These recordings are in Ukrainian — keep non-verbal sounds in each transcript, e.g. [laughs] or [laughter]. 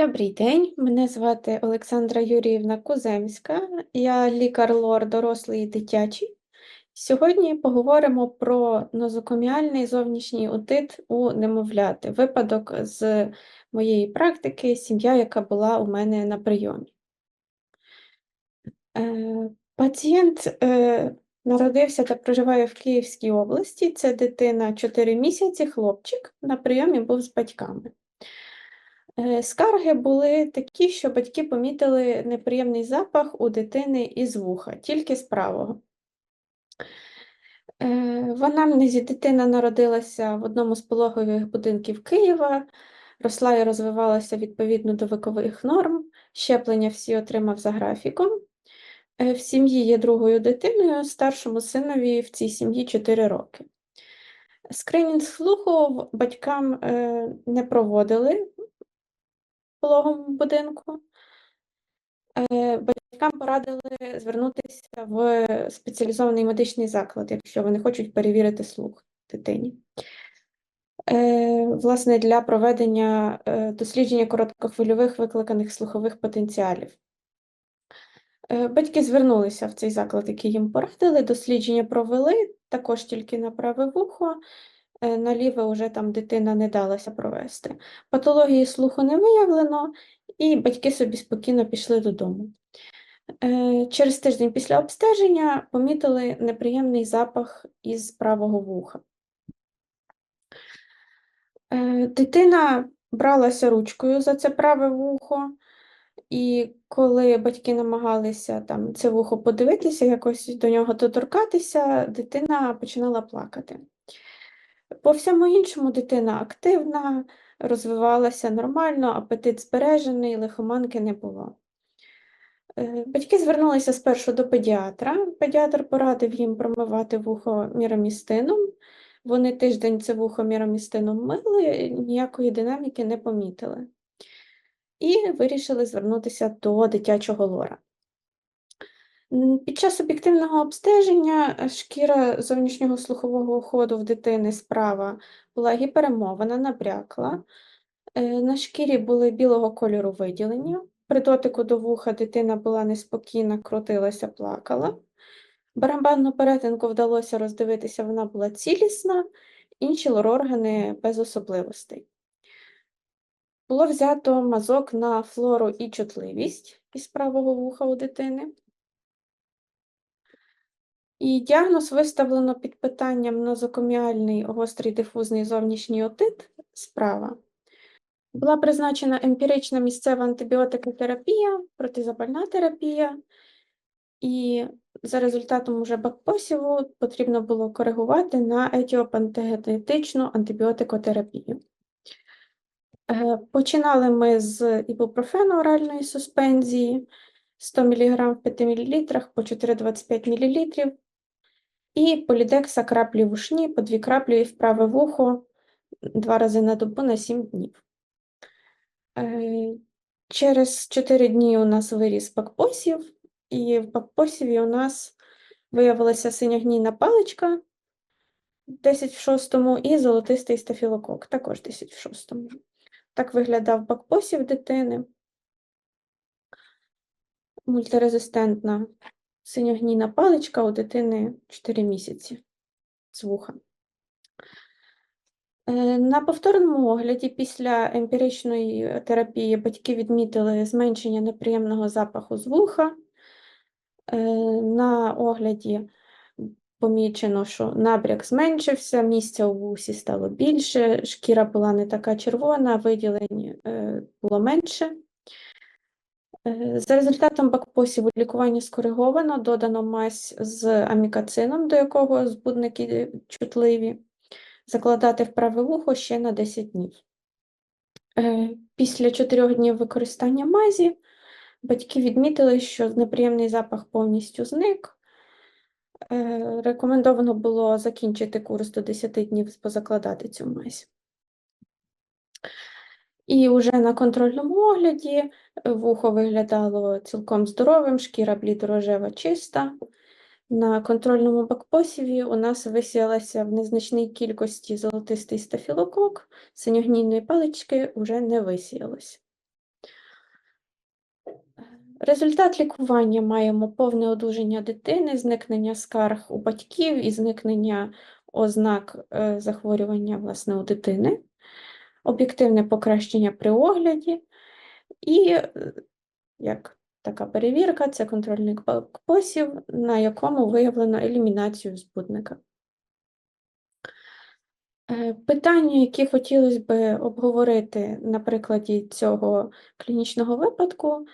Добрий день, мене звати Олександра Юріївна Куземська, я лікар-лор дорослий і дитячий. Сьогодні поговоримо про нозокоміальний зовнішній отит у немовляти, випадок з моєї практики, сім'я, яка була у мене на прийомі. Е, Пацієнт е, народився та проживає в Київській області. Це дитина 4 місяці, хлопчик, на прийомі був з батьками. Е, Скарги були такі, що батьки помітили неприємний запах у дитини із вуха, тільки з правого. Е, В анамнезі дитина народилася в одному з пологових будинків Києва, росла і розвивалася відповідно до вікових норм, щеплення всі отримав за графіком. Е, В сім'ї є другою дитиною, старшому синові в цій сім'ї 4 роки. Скринінг слуху батькам не проводили пологовому будинку. Е, Батькам порадили звернутися в спеціалізований медичний заклад, якщо вони хочуть перевірити слух дитині. Е, Власне, для проведення е, дослідження короткохвильових викликаних слухових потенціалів. Батьки звернулися в цей заклад, який їм порадили, дослідження провели, також тільки на праве вухо, е, на ліве вже там дитина не далася провести. Патології слуху не виявлено, і батьки собі спокійно пішли додому. Е, Через тиждень після обстеження помітили неприємний запах із правого вуха. Е, Дитина бралася ручкою за це праве вухо, і коли батьки намагалися там це вухо подивитися, якось до нього доторкатися, дитина починала плакати. По всьому іншому дитина активна, розвивалася нормально, апетит збережений, лихоманки не було. Е, Батьки звернулися спершу до педіатра. Педіатр порадив їм промивати вухо міромістином. Вони тиждень це вухо міромістином мили, ніякої динаміки не помітили. І вирішили звернутися до дитячого лора. Під час об'єктивного обстеження е, шкіра зовнішнього слухового ходу в дитини справа була гіперемована, набрякла. Е, На шкірі були білого кольору виділення. При дотику до вуха дитина була неспокійна, крутилася, плакала. Барабанну перетинку вдалося роздивитися, вона була цілісна, інші лор-органи без особливостей. Було взято мазок на флору і чутливість із правого вуха у дитини. І діагноз виставлено під питанням нозокоміальний гострий дифузний зовнішній отит справа. Була призначена емпірична місцева антибіотикотерапія, протизапальна терапія, і за результатом уже бакпосіву потрібно було коригувати на етіопантегетичну антибіотикотерапію. Е, Починали ми з ібупрофену оральної суспензії 100 мг в 5 мл по 4,25 мл і полідекса краплі в ушні по 2 краплі в праве вухо два рази на добу на 7 днів. Е, Через 4 дні у нас виріс бакпосів, і в бакпосіві у нас виявилася синягнійна паличка 10 в 6 і золотистий стафілокок, також 10 в 6. Так виглядав бакпосів дитини. Мультирезистентна синьогнійна паличка у дитини 4 місяці з вуха. Е, На повторному огляді після емпіричної терапії батьки відмітили зменшення неприємного запаху з вуха. Е, На огляді помічено, що набряк зменшився, місця у вусі стало більше, шкіра була не така червона, виділень е, було менше. Е, За результатом бакпосіву лікування скориговано, додано мазь з амікацином, до якого збудники чутливі, закладати в праве вухо ще на 10 днів. Е, Після 4 днів використання мазі батьки відмітили, що неприємний запах повністю зник. Е, Рекомендовано було закінчити курс до 10 днів, позакладати цю мазь. І вже на контрольному огляді е, вухо виглядало цілком здоровим, шкіра блідорожева чиста. На контрольному бакпосіві у нас висіялася в незначній кількості золотистий стафілокок, синьогнійної палички вже не висіялось. Результат лікування маємо повне одужання дитини, зникнення скарг у батьків і зникнення ознак е, захворювання власне у дитини, об'єктивне покращення при огляді і е, як така перевірка, це контрольний посів, на якому виявлено елімінацію збудника. Е, Питання, які хотілося б обговорити на прикладі цього клінічного випадку,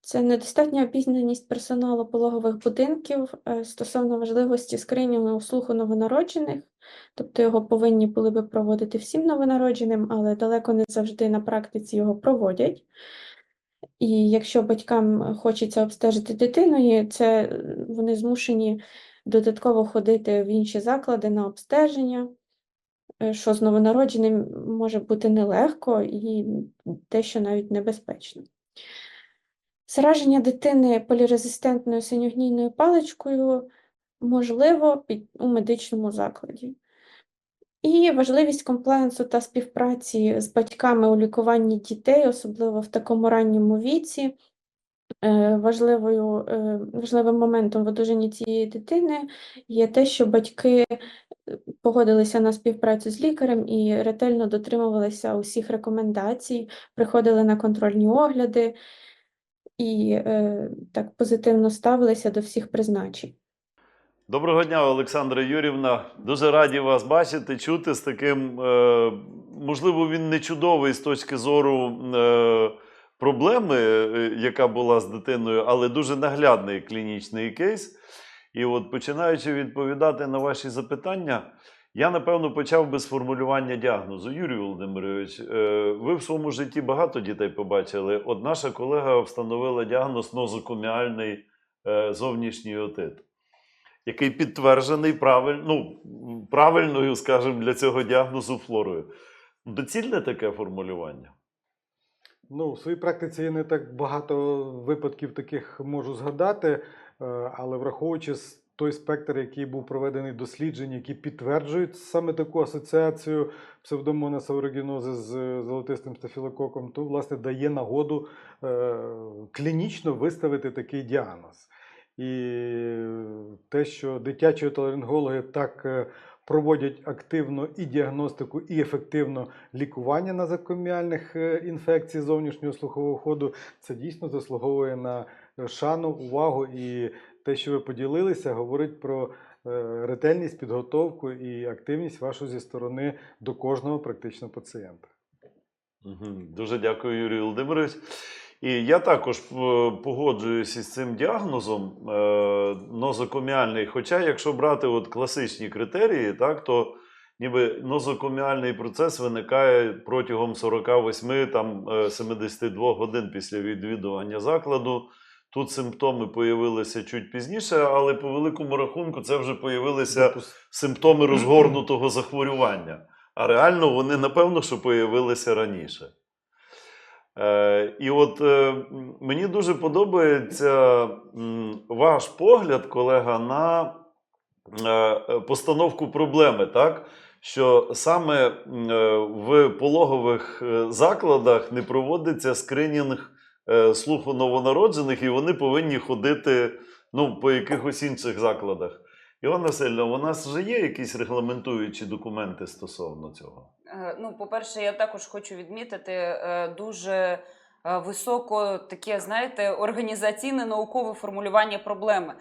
це недостатня обізнаність персоналу пологових будинків е, стосовно важливості скринінгу слуху новонароджених, тобто його повинні були би проводити всім новонародженим, але далеко не завжди на практиці його проводять. І якщо батькам хочеться обстежити дитину, це е, вони змушені додатково ходити в інші заклади на обстеження, е, що з новонародженим може бути нелегко і дещо навіть небезпечно. Зараження дитини полірезистентною синьогнійною паличкою можливо під, у медичному закладі. І важливість комплаєнсу та співпраці з батьками у лікуванні дітей, особливо в такому ранньому віці. Е, Важливою, е, важливим моментом в одужанні цієї дитини є те, що батьки е, погодилися на співпрацю з лікарем і ретельно дотримувалися усіх рекомендацій, приходили на контрольні огляди і е, так позитивно ставилися до всіх призначень. Доброго дня, Олександра Юрівна. Дуже раді вас бачити, чути з таким, е, можливо, він не чудовий з точки зору е, проблеми, е, яка була з дитиною, але дуже наглядний клінічний кейс. І от починаючи відповідати на ваші запитання, я напевно почав би з формулювання діагнозу. Юрій Володимирович, е, ви в своєму житті багато дітей побачили. От наша колега встановила діагноз нозокоміальний е, зовнішній отит який підтверджений правиль, ну, правильною, скажімо, для цього діагнозу флорою. Доцільне таке формулювання? Ну, в своїй практиці я не так багато випадків таких можу згадати, е, але враховуючи той спектр, який був проведений досліджень, які підтверджують саме таку асоціацію псевдомонаса аерugінози з е, золотистим стафілококом, то власне дає нагоду е, клінічно виставити такий діагноз. І те, що дитячі отоларингологи так е, проводять активно і діагностику, і ефективно лікування назокоміальних е, інфекцій зовнішнього слухового ходу, це дійсно заслуговує на шану, увагу. І те, що ви поділилися, говорить про е, ретельність, підготовку і активність вашу зі сторони до кожного практично пацієнта. Дуже дякую, Юрій Володимирович. І я також е, погоджуюся з цим діагнозом е, нозокоміальний. Хоча, якщо брати от класичні критерії, так, то ніби нозокоміальний процес виникає протягом 48 там, е, 72 годин після відвідування закладу. Тут симптоми появилися чуть пізніше, але по великому рахунку це вже появилися симптоми [clears throat] розгорнутого захворювання. А реально вони, напевно, що появилися раніше. Е, і от е, мені дуже подобається ваш погляд, колега, на е, постановку проблеми, так? Що саме е, в пологових е, закладах не проводиться скринінг е, слуху новонароджених, і вони повинні ходити ну, по якихось інших закладах. Івана Васильовна, у нас вже є якісь регламентуючі документи стосовно цього? Е, Ну, по-перше, я також хочу відмітити е, дуже високо таке, знаєте, організаційне наукове формулювання проблеми.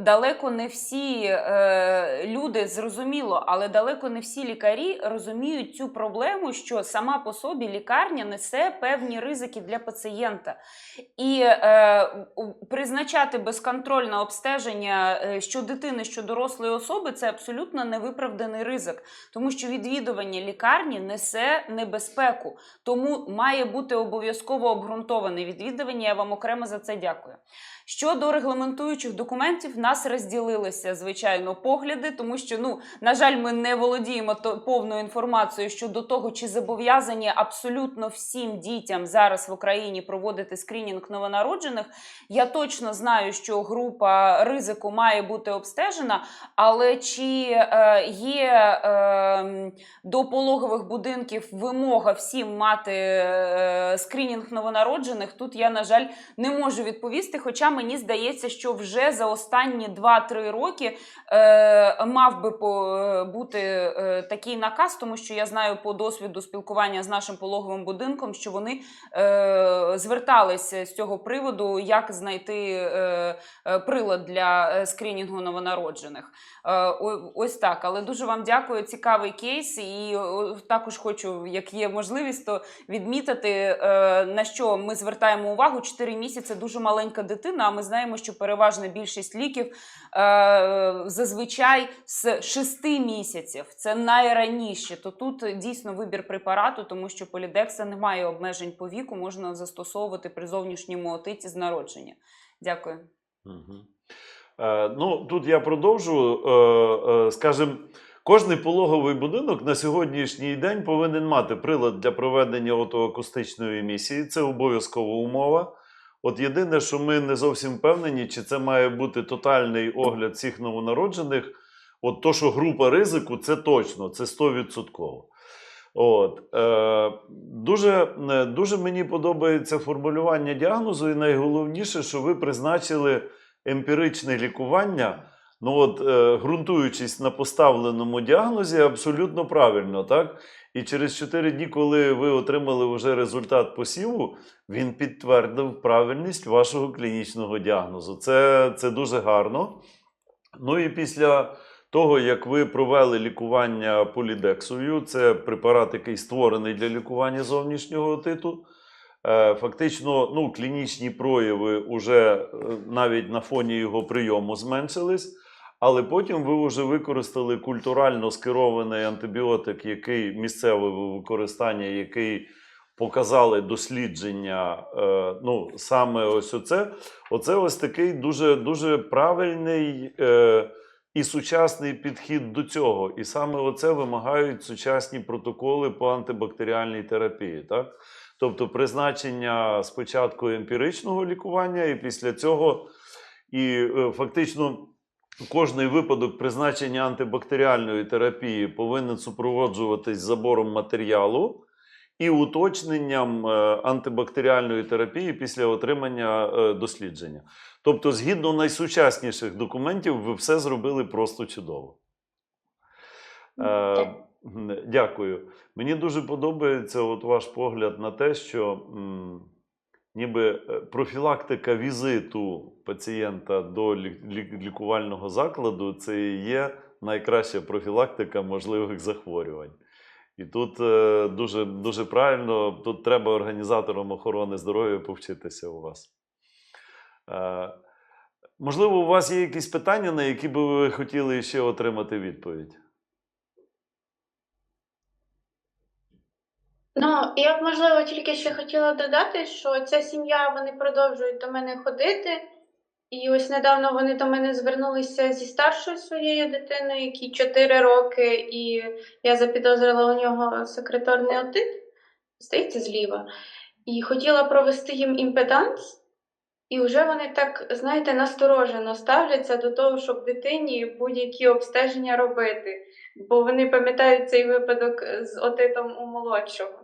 Далеко не всі е, люди зрозуміло, але далеко не всі лікарі розуміють цю проблему, що сама по собі лікарня несе певні ризики для пацієнта. І е, призначати безконтрольне обстеження е, що дитини, що дорослої особи це абсолютно невиправданий ризик тому що відвідування лікарні несе небезпеку, тому має бути обов'язково обґрунтоване відвідування. Я вам окремо за це дякую. Щодо регламентуючих документів, в нас розділилися звичайно погляди, тому що ну на жаль, ми не володіємо повною інформацією щодо того, чи зобов'язані абсолютно всім дітям зараз в Україні проводити скринінг новонароджених. Я точно знаю, що група ризику має бути обстежена, але чи е, є е, до пологових будинків вимога всім мати е, скринінг новонароджених? Тут я, на жаль, не можу відповісти. Хоча мені здається, що вже за останні 2-3 роки е, мав би по, е, бути е, такий наказ, тому що я знаю по досвіду спілкування з нашим пологовим будинком, що вони е, зверталися з цього приводу, як знайти е, е, прилад для е, скринінгу новонароджених. Е, ось так. Але дуже вам дякую. Цікавий кейс. І також хочу, як є можливість, то відмітити, е, на що ми звертаємо увагу. 4 місяці дуже маленька дитина. А ми знаємо, що переважна більшість ліків е, зазвичай з 6 місяців. Це найраніше. То тут дійсно вибір препарату, тому що полідекса не має обмежень по віку, можна застосовувати при зовнішньому отиті з народження. Дякую. Мгм. Е, ну, тут я продовжу. Е, е, скажем, кожний пологовий будинок на сьогоднішній день повинен мати прилад для проведення отоакустичної емісії. Це обов'язкова умова. От єдине, що ми не зовсім впевнені, чи це має бути тотальний огляд всіх новонароджених. От то, що група ризику, це точно, це 100%. От, е, дуже, е, дуже мені подобається формулювання діагнозу, і найголовніше, що ви призначили емпіричне лікування. Ну от, е, ґрунтуючись на поставленому діагнозі, абсолютно правильно, так? І через 4 дні, коли ви отримали вже результат посіву, він підтвердив правильність вашого клінічного діагнозу. Це, це дуже гарно. Ну і після того, як ви провели лікування полідексою, це препарат, який створений для лікування зовнішнього отиту. Е, Фактично, ну, клінічні прояви вже навіть на фоні його прийому зменшились, але потім ви вже використали культурально скерований антибіотик, який місцеве використання, який показали дослідження. е, Ну, саме ось оце. Оце ось такий дуже, дуже правильний. е, і сучасний підхід до цього. І саме оце вимагають сучасні протоколи по антибактеріальній терапії. Так? Тобто призначення спочатку емпіричного лікування, і після цього, і е, фактично. Кожний випадок призначення антибактеріальної терапії повинен супроводжуватись забором матеріалу і уточненням е, антибактеріальної терапії після отримання е, дослідження. Тобто, згідно найсучасніших документів, ви все зробили просто чудово. Е, Дякую. Мені дуже подобається от ваш погляд на те, що ніби е, профілактика візиту пацієнта до лі- лі- лікувального закладу це і є найкраща профілактика можливих захворювань. І тут е, дуже, дуже правильно, тут треба організаторам охорони здоров'я повчитися у вас. Е, можливо, у вас є якісь питання, на які би ви хотіли ще отримати відповідь? Ну, я б, можливо, тільки ще хотіла додати, що ця сім'я вони продовжують до мене ходити. І ось недавно вони до мене звернулися зі старшою своєю дитиною, якій 4 роки, і я запідозрила у нього секреторний отит, здається, зліва. І хотіла провести їм імпеданс, і вже вони так, знаєте, насторожено ставляться до того, щоб дитині будь-які обстеження робити, бо вони пам'ятають цей випадок з отитом у молодшого.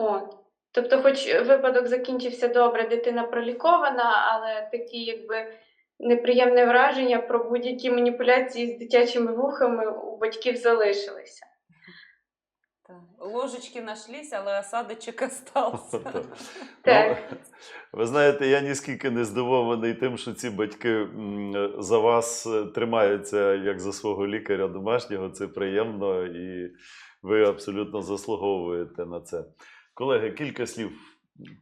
От. Тобто, хоч випадок закінчився добре, дитина пролікована, але такі якби неприємне враження про будь-які маніпуляції з дитячими вухами у батьків залишилися. Ложечки нашлись, але осадочок остався. [laughs] [laughs] Так. Ну, ви знаєте, я ніскільки не здивований тим, що ці батьки за вас тримаються як за свого лікаря домашнього. Це приємно і ви абсолютно заслуговуєте на це. Колеги, кілька слів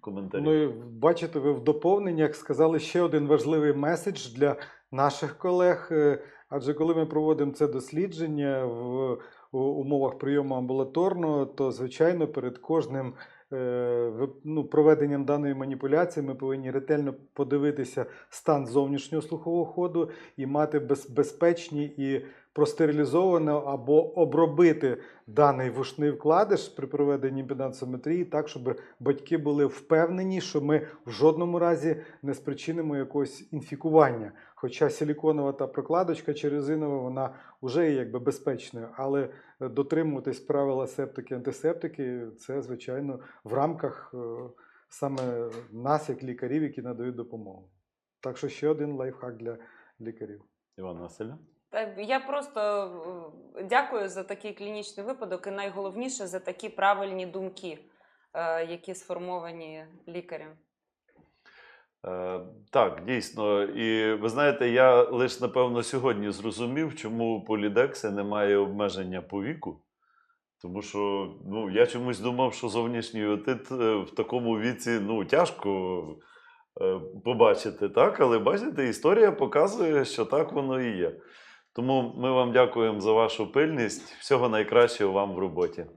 коментарів. Ну, і бачите, ви в доповненнях сказали ще один важливий меседж для наших колег. е, Адже коли ми проводимо це дослідження в умовах прийому амбулаторного, то звичайно перед кожним е, ну, проведенням даної маніпуляції ми повинні ретельно подивитися стан зовнішнього слухового ходу і мати безпечні і простерилізовано або обробити даний вушний вкладиш при проведенні імпедансометрії так, щоб батьки були впевнені, що ми в жодному разі не спричинимо якогось інфікування. Хоча силіконова та прокладочка чи резинова, вона вже є якби безпечною, але е, дотримуватись правил асептики, антисептики це, звичайно, в рамках е, саме нас, як лікарів, які надають допомогу. Так що ще один лайфхак для лікарів. Іван Васильовна? Та Я просто е, дякую за такий клінічний випадок і найголовніше за такі правильні думки, е, які сформовані лікарем. Е, Так, дійсно. І ви знаєте, я лише напевно сьогодні зрозумів, чому у полідекси немає обмеження по віку. Тому що ну, я чомусь думав, що зовнішній отит е, в такому віці ну, тяжко е, побачити, так? Але бачите, історія показує, що так воно і є. Тому ми вам дякуємо за вашу пильність. Всього найкращого вам в роботі.